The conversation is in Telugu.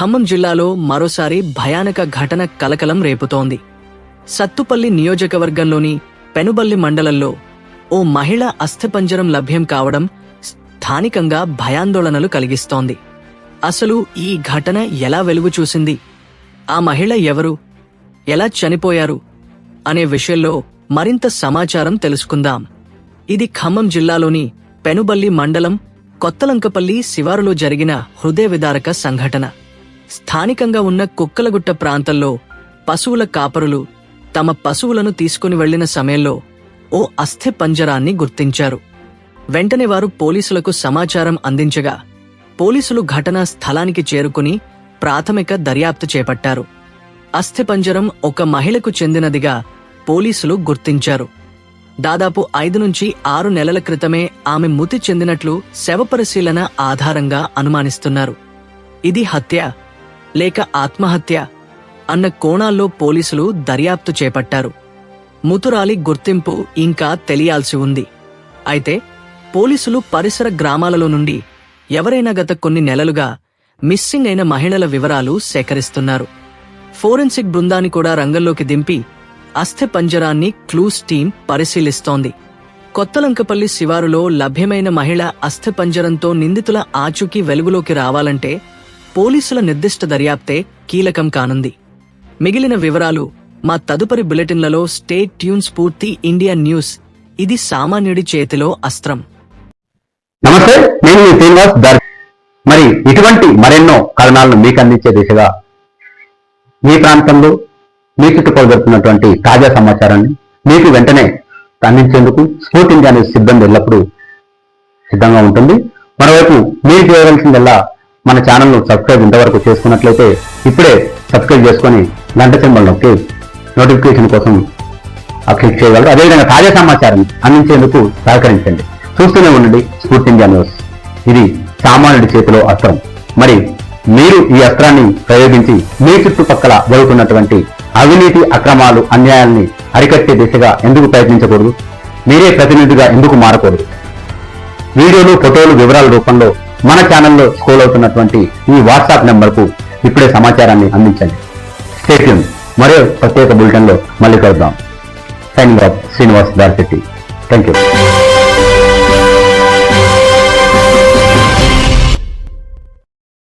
ఖమ్మం జిల్లాలో మరోసారి భయానక ఘటన కలకలం రేపుతోంది. సత్తుపల్లి నియోజకవర్గంలోని పెనుబల్లి మండలంలో ఓ మహిళ అస్థిపంజరం లభ్యం కావడం స్థానికంగా భయాందోళనలు కలిగిస్తోంది. అసలు ఈ ఘటన ఎలా వెలుగు చూసింది? ఆ మహిళ ఎవరు? ఎలా చనిపోయారు? అనే విషయంలో మరింత సమాచారం తెలుసుకుందాం. ఇది ఖమ్మం జిల్లాలోని పెనుబల్లి మండలం కొత్తలంకపల్లి శివారులో జరిగిన హృదయ విదారక సంఘటన. స్థానికంగా ఉన్న కుక్కలగుట్ట ప్రాంతంలో పశువుల కాపరులు తమ పశువులను తీసుకుని వెళ్ళిన సమయంలో ఓ అస్థి పంజరాన్ని గుర్తించారు. వెంటనే వారు పోలీసులకు సమాచారం అందించగా పోలీసులు ఘటనా స్థలానికి చేరుకుని ప్రాథమిక దర్యాప్తు చేపట్టారు. అస్థిపంజరం ఒక మహిళకు చెందినదిగా పోలీసులు గుర్తించారు. దాదాపు ఐదు నుంచి ఆరు నెలల క్రితమే ఆమె మృతి చెందినట్లు శవ పరిశీలన ఆధారంగా అనుమానిస్తున్నారు. ఇది హత్య లేక ఆత్మహత్య అన్న కోణాల్లో పోలీసులు దర్యాప్తు చేపట్టారు. ముతురాలి గుర్తింపు ఇంకా తెలియాల్సి ఉంది. అయితే పోలీసులు పరిసర గ్రామాలలో నుండి ఎవరైనా గత కొన్ని నెలలుగా మిస్సింగ్ అయిన మహిళల వివరాలు సేకరిస్తున్నారు. ఫోరెన్సిక్ బృందాన్ని కూడా రంగంలోకి దింపి అస్థి పంజరాన్ని క్లూస్ టీం పరిశీలిస్తోంది. కొత్తలంకపల్లి శివారులో లభ్యమైన మహిళ అస్థి పంజరంతో నిందితుల ఆచూకీ వెలుగులోకి రావాలంటే పోలీసుల నిర్దిష్ట దర్యాప్తే కీలకం కానుంది. మిగిలిన వివరాలు మా తదుపరి బులెటిన్లలో stay tuned Spoorthi India news. ఇది సామాన్యుడి చేతిలో అస్త్రం. నమస్తే నేను మీ శ్రీనివాస్ దర్ మరి ఇటువంటి మరెన్నో కథనాలను మీకు అందించే దిశగా మీ ప్రాంతంలో మీ చుట్టుపక్కల జరుగుతున్నటువంటి తాజా సమాచారాన్ని మీకు వెంటనే అందించేందుకు స్పోర్ట్ ఇండియా అనే సిబ్బంది ఎల్లప్పుడూ సిద్ధంగా ఉంటుంది. మరోవైపు మీరు చేయవలసిందల్లా మన ఛానల్ను సబ్స్క్రైబ్ ఇంతవరకు చేసుకున్నట్లయితే ఇప్పుడే సబ్స్క్రైబ్ చేసుకొని గంట సింబల్ నొక్కి నోటిఫికేషన్ కోసం క్లిక్ చేయగలరు. అదేవిధంగా తాజా సమాచారం అందించేందుకు సహకరించండి. చూస్తూనే ఉండండి స్ఫూర్తి ఇండియా న్యూస్. ఇది సామాన్యుడి చేతిలో అస్త్రం. మరి మీరు ఈ అస్త్రాన్ని ప్రయోగించి మీ చుట్టుపక్కల జరుగుతున్నటువంటి అవినీతి అక్రమాలు అన్యాయాల్ని అరికట్టే దిశగా ఎందుకు ప్రయత్నించకూడదు? మీరే ప్రతినిధిగా ఎందుకు మారకూడదు? వీడియోలు ఫోటోలు వివరాల రూపంలో మన ఛానల్లో స్కోల్ అవుతున్నటువంటి ఈ వాట్సాప్ నెంబర్కు ఇప్పుడే సమాచారాన్ని అందించండి. స్టేట్యూన్ మరో ప్రత్యేక బులెటిన్లో మళ్ళీ కలుద్దాం. Signing off Srinivas Darshetti thank you